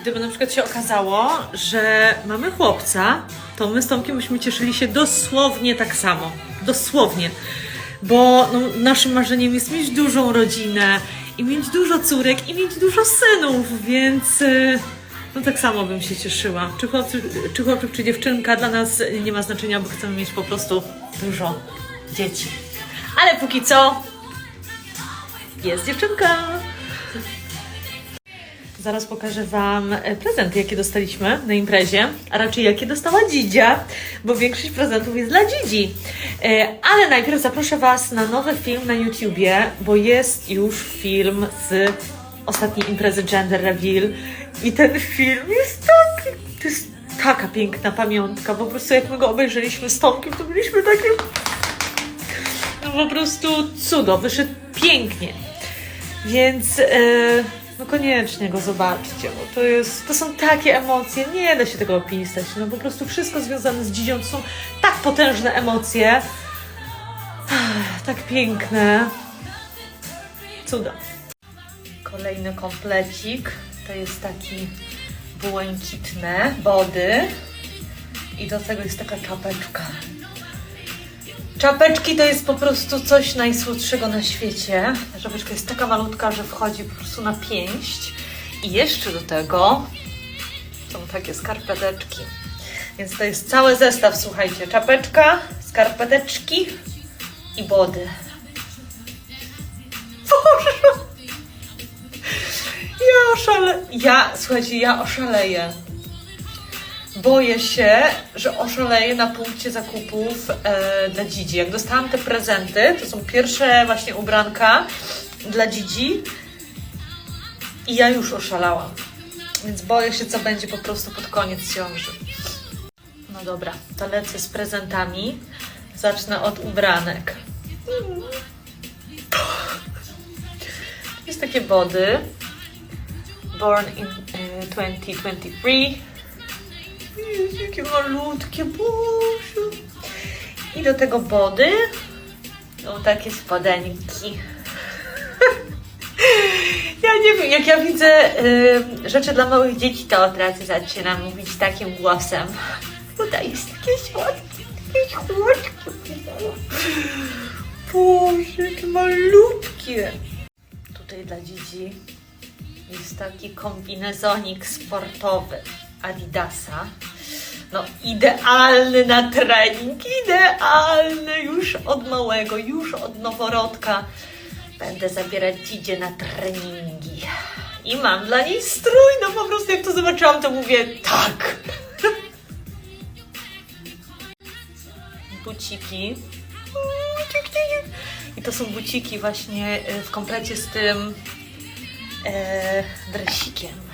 Gdyby na przykład się okazało, że mamy chłopca, to my z Tomkiem byśmy cieszyli się dosłownie tak samo. Dosłownie. Bo no, naszym marzeniem jest mieć dużą rodzinę i mieć dużo córek i mieć dużo synów, więc y, no tak samo bym się cieszyła. Czy chłopczyk, czy, chłopczyk, czy dziewczynka dla nas nie ma znaczenia, bo chcemy mieć po prostu dużo dzieci. Ale póki co jest dziewczynka. Zaraz pokażę Wam e, prezenty, jakie dostaliśmy na imprezie, a raczej jakie dostała Dzidzia, bo większość prezentów jest dla Dzidzi. E, Ale najpierw zaproszę Was na nowy film na YouTubie, bo jest już film z ostatniej imprezy Gender Reveal i ten film jest taki, to jest taka piękna pamiątka, po prostu jak my go obejrzeliśmy z Tomkiem, to byliśmy takie no po prostu cudo, wyszedł pięknie. Więc e, no koniecznie go zobaczcie, bo to jest, to są takie emocje, nie da się tego opisać. No po prostu wszystko związane z dzidzią to są tak potężne emocje. Tak piękne. Cuda. Kolejny komplecik. To jest taki błękitne body. I do tego jest taka czapeczka. Czapeczki to jest po prostu coś najsłodszego na świecie. Czapeczka jest taka malutka, że wchodzi po prostu na pięść. I jeszcze do tego są takie skarpeteczki. Więc to jest cały zestaw, słuchajcie. Czapeczka, skarpeteczki i body. Boże! Ja oszale... Ja, słuchajcie, ja oszaleję boję się, że oszaleję na punkcie zakupów e, dla Dzidzi. Jak dostałam te prezenty, to są pierwsze właśnie ubranka dla Dzidzi i ja już oszalałam. Więc boję się, co będzie po prostu pod koniec ciąży. No dobra, to lecę z prezentami. Zacznę od ubranek. Jest takie body. Born in e, 2023. Jezu, jakie malutkie, Boże. I do tego body są takie spodenki. Ja nie wiem, jak ja widzę y, rzeczy dla małych dzieci, to od razu zaczynam mówić takim głosem. To jest takie słodkie, takie słodkie. Boże, jakie malutkie. Tutaj dla dzieci jest taki kombinezonik sportowy Adidasa. No idealny na trening, idealny już od małego, już od noworodka. Będę zabierać Dzidzie na treningi. I mam dla niej strój, no po prostu jak to zobaczyłam, to mówię tak. Buciki. I to są buciki właśnie e, w komplecie z tym e, dresikiem.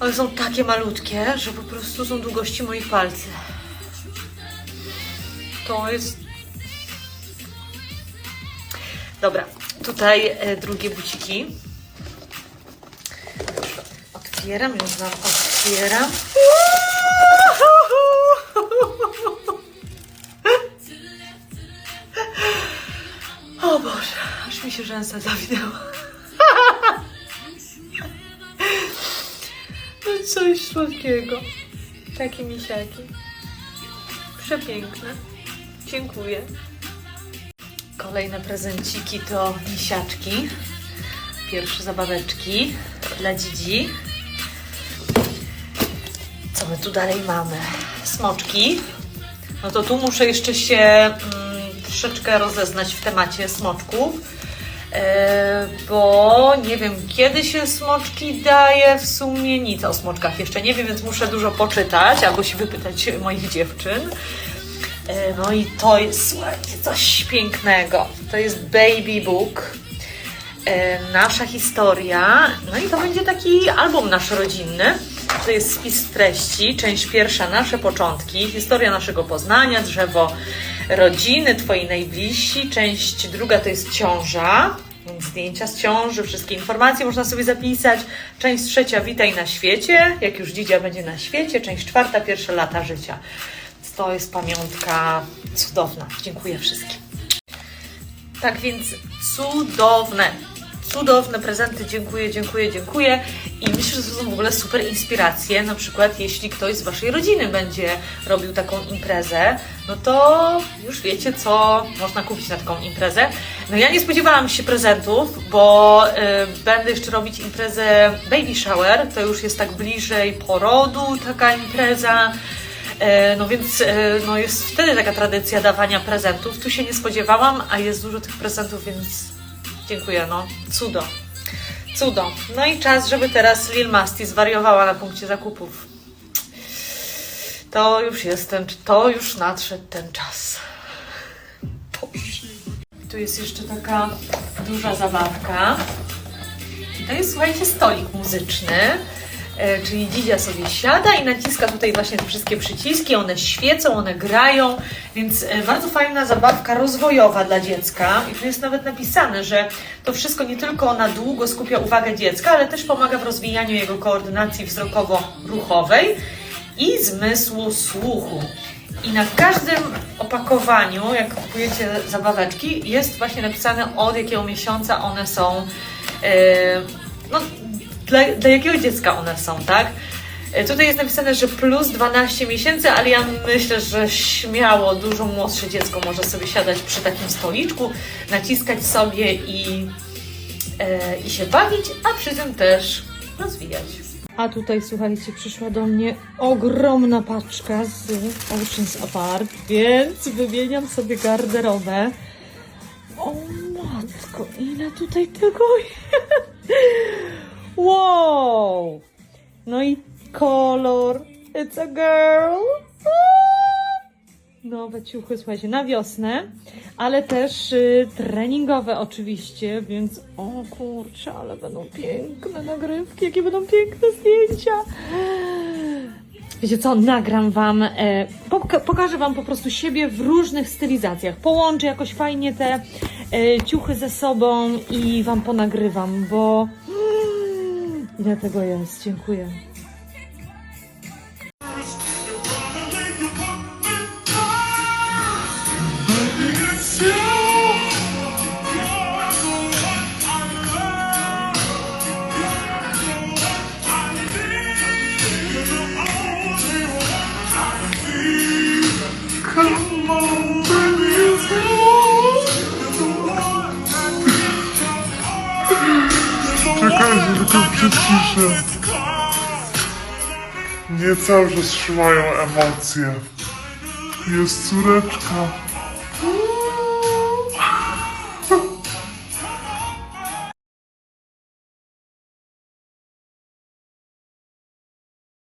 One są takie malutkie, że po prostu są długości moich palców. To jest. Dobra, tutaj e, drugie buciki. Otwieram, już wam otwieram. O Boże, aż mi się rzęsa zawinęła. Coś słodkiego. Takie misiaki. Przepiękne. Dziękuję. Kolejne prezenciki to misiaczki. Pierwsze zabaweczki dla dzidzi. Co my tu dalej mamy? Smoczki. No to tu muszę jeszcze się mm, troszeczkę rozeznać w temacie smoczków. E, bo nie wiem, kiedy się smoczki daje, w sumie nic o smoczkach jeszcze nie wiem, więc muszę dużo poczytać albo się wypytać moich dziewczyn. E, No i to jest, słuchajcie, coś pięknego. To jest Baby Book. E, Nasza historia. No i to będzie taki album nasz rodzinny. To jest spis treści. Część pierwsza, nasze początki, historia naszego poznania, drzewo rodziny, twoi najbliżsi. Część druga to jest ciąża. Zdjęcia z ciąży, wszystkie informacje można sobie zapisać. Część trzecia, witaj na świecie. Jak już dzidzia będzie na świecie. Część czwarta, pierwsze lata życia. To jest pamiątka cudowna. Dziękuję wszystkim. Tak więc cudowne, cudowne prezenty, dziękuję, dziękuję, dziękuję. I myślę, że to są w ogóle super inspiracje, na przykład jeśli ktoś z Waszej rodziny będzie robił taką imprezę, no to już wiecie, co można kupić na taką imprezę. No ja nie spodziewałam się prezentów, bo y, będę jeszcze robić imprezę baby shower, to już jest tak bliżej porodu taka impreza, E, No więc e, no jest wtedy taka tradycja dawania prezentów. Tu się nie spodziewałam, a jest dużo tych prezentów, więc dziękuję, no. Cudo. Cudo. No i czas, żeby teraz Lil Masti zwariowała na punkcie zakupów. To już jest ten, to już nadszedł ten czas. Tu jest jeszcze taka duża zabawka. To jest, słuchajcie, stolik muzyczny. E, czyli Dzidzia sobie siada i naciska tutaj właśnie te wszystkie przyciski, one świecą, one grają, więc e, bardzo fajna zabawka rozwojowa dla dziecka. I tu jest nawet napisane, że to wszystko nie tylko na długo skupia uwagę dziecka, ale też pomaga w rozwijaniu jego koordynacji wzrokowo-ruchowej i zmysłu słuchu. I na każdym opakowaniu, jak kupujecie zabaweczki, jest właśnie napisane od jakiego miesiąca one są, e, no, dla, dla jakiego dziecka one są, tak? E, Tutaj jest napisane, że plus 12 miesięcy, ale ja myślę, że śmiało dużo młodsze dziecko może sobie siadać przy takim stoliczku, naciskać sobie i, e, i się bawić, a przy tym też rozwijać. A tutaj, słuchajcie, przyszła do mnie ogromna paczka z Oceans Apart, więc wymieniam sobie garderobę. O matko, ile tutaj tego jest! Wow! No i kolor. It's a girl. Nowe ciuchy, słuchajcie, na wiosnę, ale też y, treningowe oczywiście, więc o kurczę, ale będą piękne nagrywki, jakie będą piękne zdjęcia. Wiecie co, nagram Wam, e, poka- pokażę Wam po prostu siebie w różnych stylizacjach. Połączę jakoś fajnie te e, ciuchy ze sobą i Wam ponagrywam, bo ile tego jest. Dziękuję. Czekajcie, tylko przyciszę. Nie cały czas trzymają emocje. Jest córeczka.